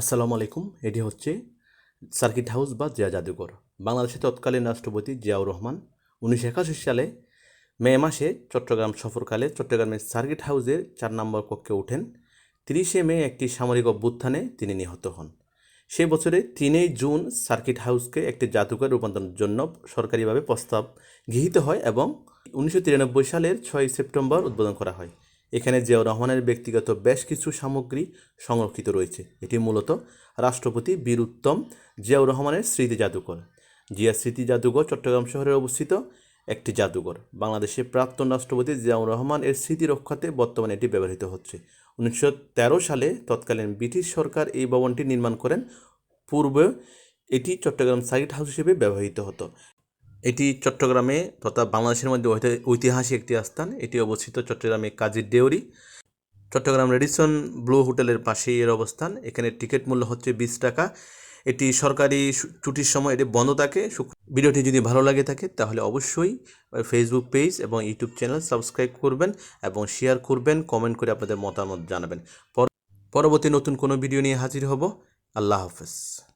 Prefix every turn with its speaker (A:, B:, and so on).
A: আসসালামু আলাইকুম, এটি হচ্ছে সার্কিট হাউস বা জিয়া জাদুঘর। বাংলাদেশের তৎকালীন রাষ্ট্রপতি জিয়াউর রহমান উনিশশো একাশি সালে মে মাসে চট্টগ্রাম সফরকালে চট্টগ্রামের সার্কিট হাউসের চার নম্বর কক্ষে ওঠেন। তিরিশে মে একটি সামরিক অভ্যুত্থানে তিনি নিহত হন। সে বছরে তিনই জুন সার্কিট হাউসকে একটি জাদুঘর রূপান্তরের জন্য সরকারিভাবে প্রস্তাব গৃহীত হয় এবং উনিশশো তিরানব্বই সালের ছয় সেপ্টেম্বর উদ্বোধন করা হয়। এখানে জিয়াউর রহমানের ব্যক্তিগত বেশ কিছু সামগ্রী সংরক্ষিত রয়েছে। এটি মূলত রাষ্ট্রপতি বীর উত্তম জিয়াউর রহমানের স্মৃতি জাদুঘর। জিয়া স্মৃতি জাদুঘর চট্টগ্রাম শহরে অবস্থিত একটি জাদুঘর। বাংলাদেশের প্রাক্তন রাষ্ট্রপতি জিয়াউর রহমান এর স্মৃতি রক্ষাতে বর্তমানে এটি ব্যবহৃত হচ্ছে। উনিশশো তেরো সালে তৎকালীন ব্রিটিশ সরকার এই ভবনটি নির্মাণ করেন। পূর্বে এটি চট্টগ্রাম সাইট হাউস হিসেবে ব্যবহৃত হতো। এটি চট্টগ্রামে তথা বাংলাদেশের মধ্যে ঐতি- ঐতিহাসিক একটি স্থান এটি অবস্থিত চট্টগ্রামে কাজীর দেউরি। চট্টগ্রাম রেডিসন ব্লু হোটেলের পাশেই এর অবস্থান। এখানে টিকিট মূল্য হচ্ছে বিশ টাকা। এটি সরকারি ছুটির সময় এটি বন্ধ থাকে। ভিডিওটি যদি ভালো লাগে থাকে, তাহলে অবশ্যই ফেসবুক পেজ এবং ইউটিউব চ্যানেল সাবস্ক্রাইব করবেন এবং শেয়ার করবেন কমেন্ট করে আপনাদের মতামত জানাবেন। পর- পরবর্তী নতুন কোনো ভিডিও নিয়ে হাজির হব। আল্লাহ হাফেজ।